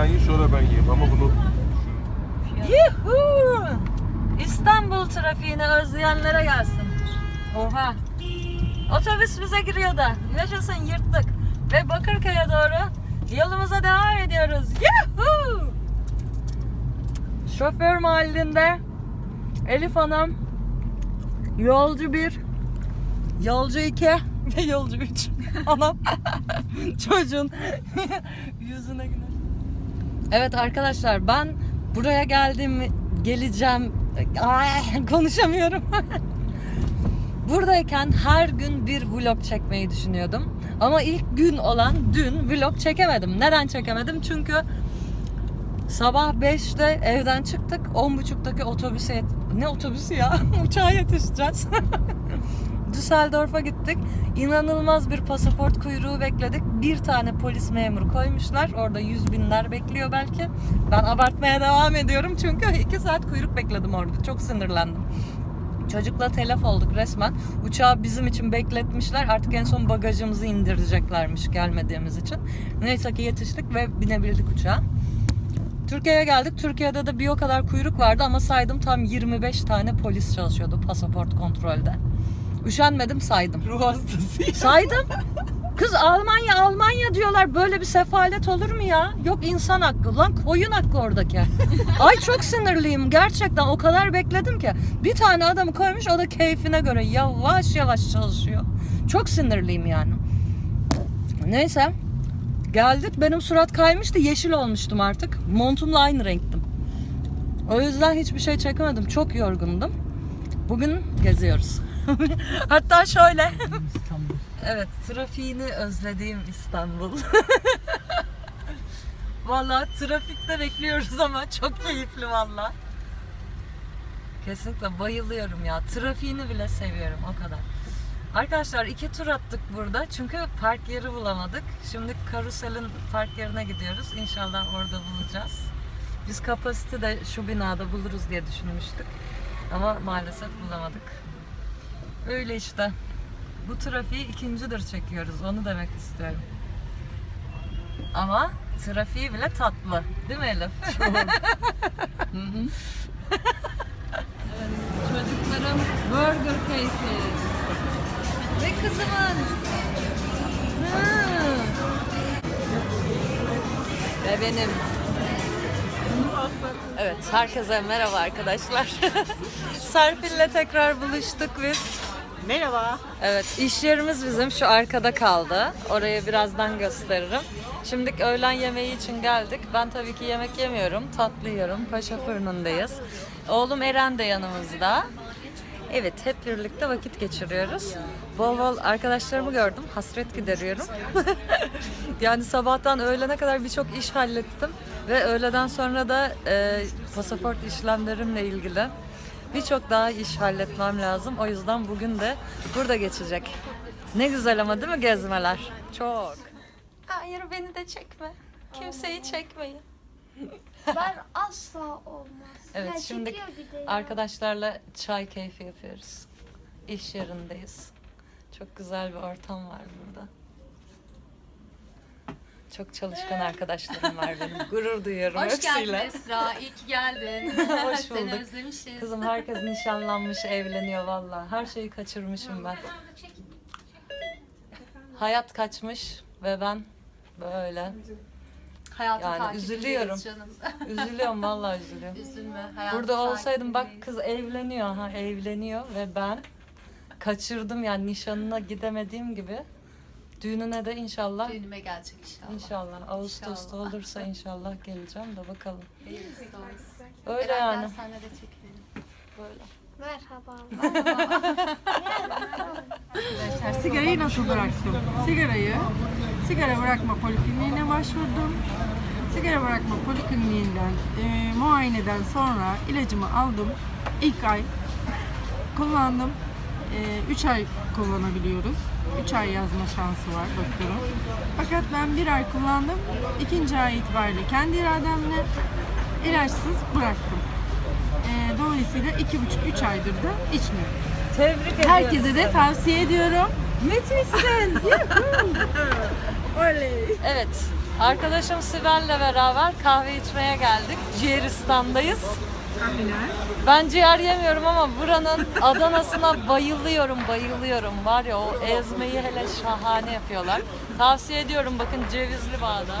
sen ye şöyle ben yiyeyim ama bunu Yuhuu! İstanbul trafiğini özleyenlere gelsin. Oha. Otobüs bize giriyor da. Yaşasın yırttık. Ve Bakırköy'e doğru yolumuza devam ediyoruz. Yuhuu! Şoför mahallinde Elif Hanım yolcu bir yolcu iki ve yolcu üç. Anam çocuğun yüzüne güneş. Evet arkadaşlar ben buraya geldim geleceğim konuşamıyorum. Buradayken her gün bir vlog çekmeyi düşünüyordum. Ama ilk gün olan dün vlog çekemedim. Neden çekemedim? Çünkü sabah 5'te evden çıktık. 10.30'daki otobüse ne otobüsü ya? Uçağa yetişeceğiz. Düsseldorf'a gittik. İnanılmaz bir pasaport kuyruğu bekledik. Bir tane polis memuru koymuşlar. Orada yüz binler bekliyor belki. Ben abartmaya devam ediyorum çünkü iki saat kuyruk bekledim orada. Çok sinirlendim. Çocukla telef olduk resmen. Uçağı bizim için bekletmişler. Artık en son bagajımızı indireceklermiş gelmediğimiz için. Neyse ki yetiştik ve binebildik uçağa. Türkiye'ye geldik. Türkiye'de de bir o kadar kuyruk vardı ama saydım tam 25 tane polis çalışıyordu pasaport kontrolde. Üşenmedim saydım. Ruh hastası. Saydım. Kız Almanya Almanya diyorlar. Böyle bir sefalet olur mu ya? Yok insan hakkı. Lan koyun hakkı oradaki. Ay çok sinirliyim. Gerçekten o kadar bekledim ki. Bir tane adamı koymuş o da keyfine göre yavaş yavaş çalışıyor. Çok sinirliyim yani. Neyse. Geldik benim surat kaymıştı. Yeşil olmuştum artık. Montumla aynı renktim. O yüzden hiçbir şey çekemedim. Çok yorgundum. Bugün geziyoruz. Hatta şöyle. İstanbul. Evet, trafiğini özlediğim İstanbul. Valla trafikte bekliyoruz ama çok keyifli valla. Kesinlikle bayılıyorum ya. Trafiğini bile seviyorum o kadar. Arkadaşlar iki tur attık burada çünkü park yeri bulamadık. Şimdi Karusel'in park yerine gidiyoruz. İnşallah orada bulacağız. Biz kapasite de şu binada buluruz diye düşünmüştük. Ama maalesef bulamadık. Öyle işte. Bu trafiği ikincidir çekiyoruz. Onu demek istiyorum. Ama trafiği bile tatlı. Değil mi Elif? Çocuklarım burger keyfi. Ve kızımın. Hı. Ve benim. Evet, herkese merhaba arkadaşlar. Serpil'le tekrar buluştuk biz. Merhaba. Evet, iş yerimiz bizim şu arkada kaldı. Orayı birazdan gösteririm. Şimdi öğlen yemeği için geldik. Ben tabii ki yemek yemiyorum. Tatlı yiyorum. Paşa fırınındayız. Oğlum Eren de yanımızda. Evet, hep birlikte vakit geçiriyoruz. Bol bol arkadaşlarımı gördüm. Hasret gideriyorum. yani sabahtan öğlene kadar birçok iş hallettim. Ve öğleden sonra da e, pasaport işlemlerimle ilgili birçok daha iş halletmem lazım. O yüzden bugün de burada geçecek. Ne güzel ama değil mi gezmeler? Çok. Hayır beni de çekme. Kimseyi çekmeyin. Ben asla olmaz. Evet Ya şimdi çekiyor bir de ya. arkadaşlarla çay keyfi yapıyoruz. İş yerindeyiz. Çok güzel bir ortam var burada. Çok çalışkan arkadaşlarım var benim. Gurur duyuyorum Hoş geldin hepsiyle. Esra. İyi ki geldin. Hoş Seni bulduk. özlemişiz. Kızım herkes nişanlanmış, evleniyor valla. Her şeyi kaçırmışım ben. Hayat kaçmış ve ben böyle Hayatı Yani takip üzülüyorum. canım. üzülüyorum vallahi üzülüyorum. Üzülme. Hayatı Burada olsaydım bak kız evleniyor ha evleniyor ve ben kaçırdım yani nişanına gidemediğim gibi düğününe de inşallah Düğünüme gelecek inşallah. inşallah Ağustos'ta İnşallah. olursa inşallah geleceğim de bakalım. Öyle Eren, yani. senle de çekelim. Böyle. Merhaba. Arkadaşlar sigarayı nasıl bıraktım? Sigarayı, sigara bırakma polikliniğine başvurdum. Sigara bırakma polikliniğinden, e, muayeneden sonra ilacımı aldım. İlk ay kullandım. 3 ay kullanabiliyoruz. 3 ay yazma şansı var doktorun. Fakat ben bir ay kullandım. İkinci ay itibariyle kendi irademle ilaçsız bıraktım. E, dolayısıyla 2,5-3 aydır da içmiyorum. Tebrik ediyorum. Herkese de tavsiye ediyorum. müthişsin. Oley. Evet. Arkadaşım Sibel'le beraber kahve içmeye geldik. Ciğeristan'dayız. Ben ciğer yemiyorum ama buranın Adana'sına bayılıyorum, bayılıyorum. Var ya o ezmeyi hele şahane yapıyorlar. Tavsiye ediyorum bakın Cevizli Bağ'da.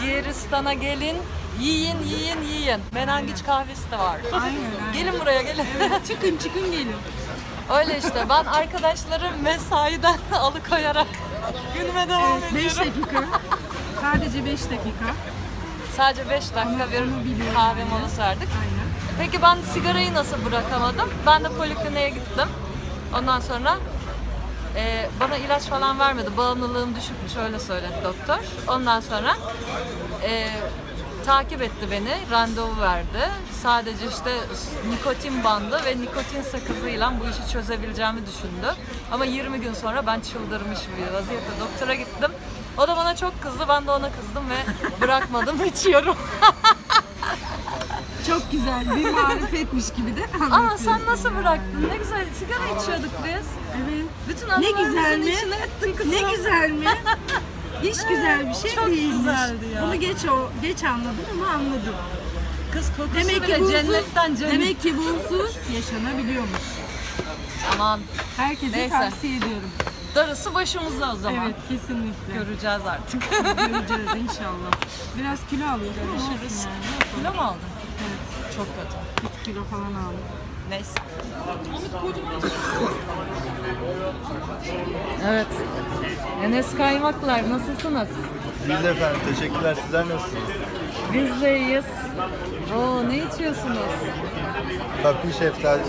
Ciğeristan'a gelin, yiyin, yiyin, yiyin. Menengiç kahvesi de var. Aynen. Gelin buraya gelin. Çıkın çıkın gelin. Öyle işte ben arkadaşlarım mesaiden alıkoyarak günüme devam Evet, 5 ediyorum. dakika. Sadece 5 dakika. Sadece 5 dakika bir kahve molası verdik. Peki ben sigarayı nasıl bırakamadım? Ben de polikliniğe gittim. Ondan sonra e, bana ilaç falan vermedi. Bağımlılığım düşükmüş öyle söyledi doktor. Ondan sonra e, takip etti beni. Randevu verdi. Sadece işte nikotin bandı ve nikotin sakızıyla bu işi çözebileceğimi düşündü. Ama 20 gün sonra ben çıldırmış bir vaziyette doktora gittim. O da bana çok kızdı. Ben de ona kızdım ve bırakmadım. içiyorum. Çok güzel bir marifetmiş gibi de anlatıyorsun. sen nasıl bıraktın? Ne güzel sigara içiyorduk biz. Evet. Bütün Ne anılarımızın güzel mi? içine ettin kızım. Ne güzel mi? Hiç güzel bir şey Çok değilmiş. güzeldi ya. Bunu geç o geç anladım ama anladım. Kız kokusu Demek bile ki bunsuz, cennetten cennet. demek ki bunsuz yaşanabiliyormuş. Aman Herkese Neyse. tavsiye ediyorum. Darısı başımızda o zaman. Evet kesinlikle. Göreceğiz artık. Göreceğiz inşallah. Biraz kilo alıyorsun Görüşürüz. yani. Kilo mu aldın? Evet, Çok kötü. 3 kilo falan aldım. Neyse. Evet. Enes Kaymaklar nasılsınız? İyiyiz efendim. Teşekkürler. Sizler nasılsınız? Biz de iyiyiz. Oo ne içiyorsunuz? Kapı şeftali.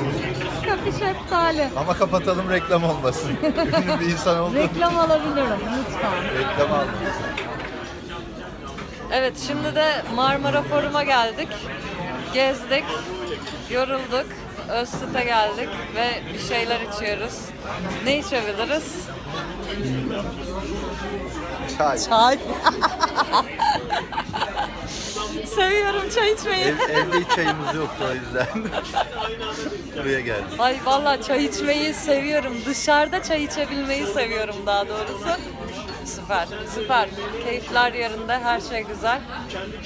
Kafi şeftali. Ama kapatalım reklam olmasın. Ünlü bir insan oldum. Reklam alabilirim lütfen. Reklam aldım. Evet şimdi de Marmara Forum'a geldik. Gezdik, yorulduk. Özsüt'e geldik ve bir şeyler içiyoruz. Ne içebiliriz? Çay. Çay. Seviyorum çay içmeyi. Ev, evde hiç çayımız yoktu o yüzden. Buraya geldik. Ay vallahi çay içmeyi seviyorum. Dışarıda çay içebilmeyi seviyorum daha doğrusu. Süper, süper. Keyifler yerinde, her şey güzel.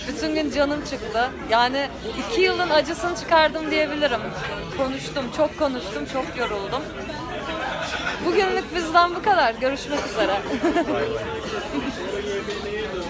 Bütün gün canım çıktı. Yani iki yılın acısını çıkardım diyebilirim. Konuştum, çok konuştum, çok yoruldum. Bugünlük bizden bu kadar. Görüşmek üzere.